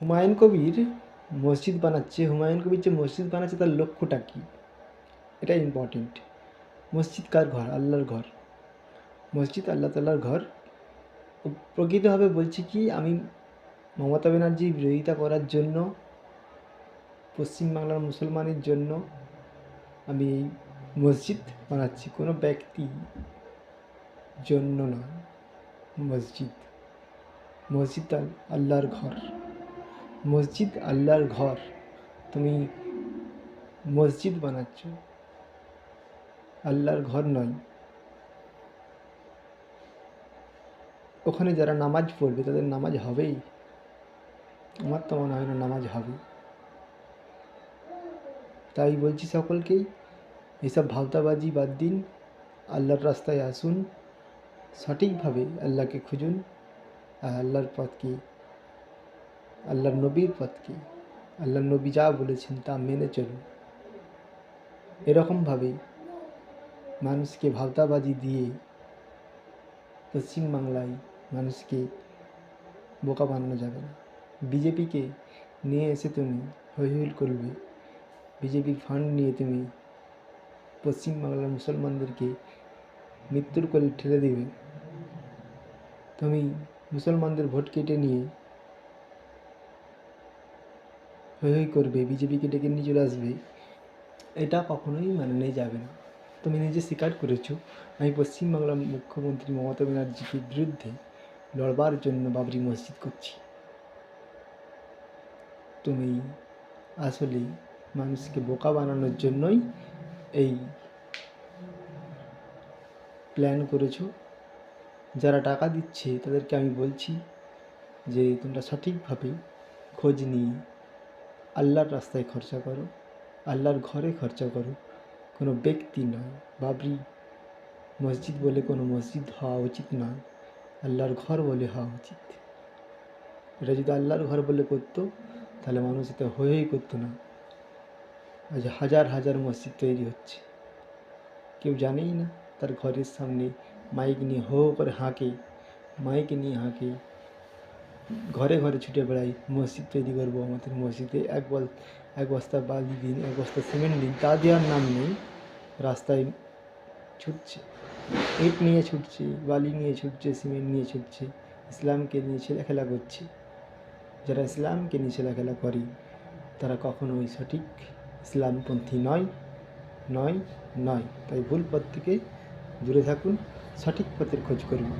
হুমায়ুন কবির মসজিদ বানাচ্ছে, হুমায়ুন কবির যে মসজিদ বানাচ্ছে তার লক্ষ্যটা কী? এটা ইম্পর্টেন্ট মসজিদ কার ঘর? আল্লাহর ঘর। মসজিদ আল্লাহ তাল্লার ঘর। প্রকৃতভাবে বলছি কি, আমি মমতা ব্যানার্জির বিরোধিতা করার জন্য, পশ্চিমবাংলার মুসলমানের জন্য আমি এই মসজিদ বানাচ্ছি। কোনো ব্যক্তি জন্য না মসজিদ। মসজিদ আল- আল্লাহর ঘর। মসজিদ আল্লাহর ঘর। তুমি মসজিদ বানাচ্ছ। আল্লাহর ঘর নয়। ওখানে যারা নামাজ পড়বে, তাদের নামাজ হবেই। আমার তো মনে হয় না নামাজ হবে। তাই বলছি সকলকেই, এসব ভাবতাবাজি বাদ দিন, আল্লাহর রাস্তায় আসুন, সঠিকভাবে আল্লাহকে খুঁজুন, আর আল্লাহর পথকে আল্লাহর নবীর পথকে। আল্লাহর নবী যা বলেছেন তা মেনে চলুন। এরকমভাবে মানুষকে ভাওতাবাজি দিয়ে পশ্চিমবাংলায় মানুষকে বোকা বানানো যাবে না। বিজেপিকে নিয়ে এসে তুমি হৈ হুল করবে। বিজেপির ফান্ড নিয়ে তুমি পশ্চিমবাংলার মুসলমানদেরকে মৃত্যুর কোলে ঠেলে দেবে। তুমি মুসলমানদের ভোট কেটে নিয়ে হৈ হৈ করবে, বিজেপিকে ডেকে নিয়ে চলে আসবে, এটা কখনোই মানে নেই, যাবে না। তুমি নিজে স্বীকার করেছ, আমি পশ্চিমবাংলার মুখ্যমন্ত্রী মমতা ব্যানার্জির বিরুদ্ধে লড়বার জন্য বাবরি মসজিদ করছি। তুমি আসলে মানুষকে বোকা বানানোর জন্যই এই প্ল্যান করেছ। যারা টাকা দিচ্ছে, তাদেরকে আমি বলছি যে তোমরা সঠিকভাবে খোঁজ নিয়ে আল্লাহর রাস্তায় খরচা করো, আল্লাহর ঘরে খরচা করো। কোনো ব্যক্তি নয়, বাবরি। মসজিদ বলে কোনো মসজিদ হওয়া উচিত নয়, আল্লাহর ঘর বলে হওয়া উচিত। এটা যদি আল্লাহর ঘর বলে করতো, তাহলে মানুষ এটা হয়েই করতো না। আজ হাজার হাজার মসজিদ তৈরি হচ্ছে। কেউ জানেই না, তার ঘরের সামনে মাইক নিয়ে হো করে হাঁকে, মাইক নিয়ে হাঁকে। ঘরে ঘরে ছুটে বেড়াই, মসজিদ তৈরি করব, আমাদের মসজিদে এক বল, এক বস্তা বালি দিন, এক বস্তা সিমেন্ট দিন, তা দেওয়ার নাম নেই, রাস্তায় ছুটছে। ইট নিয়ে ছুটছে, বালি নিয়ে ছুটছে, সিমেন্ট নিয়ে ছুটছে, ইসলামকে নিয়ে ছেলেখেলা করছে। যারা ইসলামকে নিয়ে ছেলেখেলা করে, তারা কখনোই সঠিক ইসলামপন্থী নয় নয় নয়। তাই ভুল পথ থেকে দূরে থাকুন, সঠিক পথের খোঁজ করুন।